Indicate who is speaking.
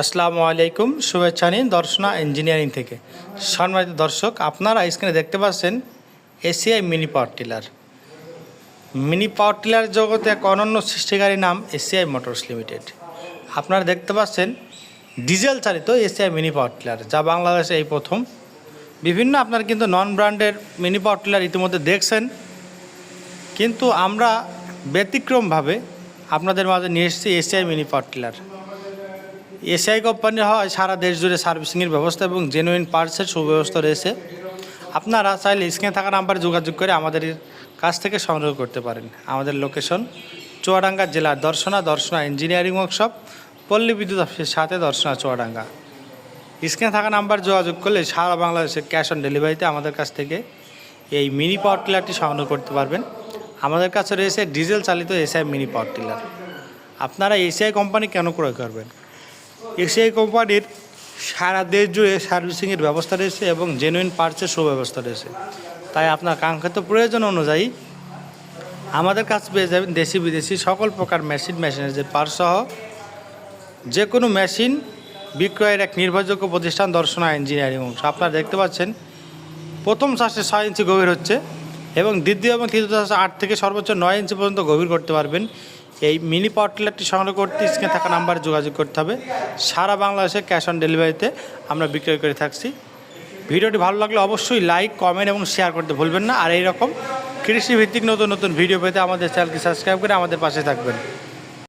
Speaker 1: আসসালামু আলাইকুম, শুভেচ্ছা নিন দর্শনা ইঞ্জিনিয়ারিং থেকে। সম্মানিত দর্শক, আপনারা স্ক্রিনে দেখতে পাচ্ছেন ACI mini power tiller. Mini power tiller জগতে এক অনন্য সৃষ্টিকারী নাম এসিআই মোটরস লিমিটেড। আপনারা দেখতে পাচ্ছেন ডিজেল চালিত এসিআই মিনি পাওয়ার টিলার, যা বাংলাদেশে এই প্রথম। বিভিন্ন আপনার কিন্তু নন ব্র্যান্ডের মিনি পাওয়ার টিলার ইতিমধ্যে দেখছেন। কিন্তু আমরা ব্যতিক্রমভাবে আপনাদের মাঝে নিয়ে এসেছি ACI mini power tiller. ACI company হয় সারা দেশ জুড়ে সার্ভিসিংয়ের ব্যবস্থা এবং জেনুইন পার্টসের সুব্যবস্থা রয়েছে। আপনারা চাইলে স্ক্রিনে থাকা নাম্বারে যোগাযোগ করে আমাদের কাছ থেকে সংগ্রহ করতে পারেন। আমাদের লোকেশন চুয়াডাঙ্গা জেলার দর্শনা দর্শনা ইঞ্জিনিয়ারিং ওয়ার্কশপ পল্লী বিদ্যুৎ অফিসের সাথে দর্শনা চুয়াডাঙ্গা। স্ক্রিনে থাকা নাম্বার যোগাযোগ করলে সারা বাংলাদেশে ক্যাশ অন ডেলিভারিতে আমাদের কাছ থেকে এই মিনি পাওয়ার টিলারটি সংগ্রহ করতে পারবেন। আমাদের কাছে রয়েছে ডিজেল চালিত এসআই মিনি পাওয়ার টিলার আপনারা এসিআই কোম্পানি কেন ক্রয় করবেন? এসিআই কোম্পানির সারা দেশ জুড়ে সার্ভিসিংয়ের ব্যবস্থা রয়েছে এবং জেনুইন পার্টসের সুব্যবস্থা রয়েছে। তাই আপনার কাঙ্ক্ষিত প্রয়োজন অনুযায়ী আমাদের কাছে পেয়ে যাবেন দেশি বিদেশি সকল প্রকার মেশিন মেশিনারিজের পার্টস সহ যে কোনো মেশিন বিক্রয়ের এক নির্ভরযোগ্য প্রতিষ্ঠান দর্শনা ইঞ্জিনিয়ারিং অংশ আপনারা দেখতে পাচ্ছেন, প্রথম চাষে ছয় ইঞ্চি গভীর হচ্ছে এবং দ্বিতীয় এবং তৃতীয় চাষে আট থেকে সর্বোচ্চ নয় ইঞ্চি পর্যন্ত গভীর করতে পারবেন। এই মিনি পাওয়ার টিলারটি সংগ্রহ করতে স্ক্রিনে থাকা নাম্বারে যোগাযোগ করতে হবে। সারা বাংলাদেশে ক্যাশ অন ডেলিভারিতে আমরা বিক্রয় করে থাকছি। ভিডিওটি ভালো লাগলে অবশ্যই লাইক, কমেন্ট এবং শেয়ার করতে ভুলবেন না। আর এইরকম কৃষিভিত্তিক নতুন নতুন ভিডিও পেতে আমাদের চ্যানেলকে সাবস্ক্রাইব করে আমাদের পাশে থাকবেন।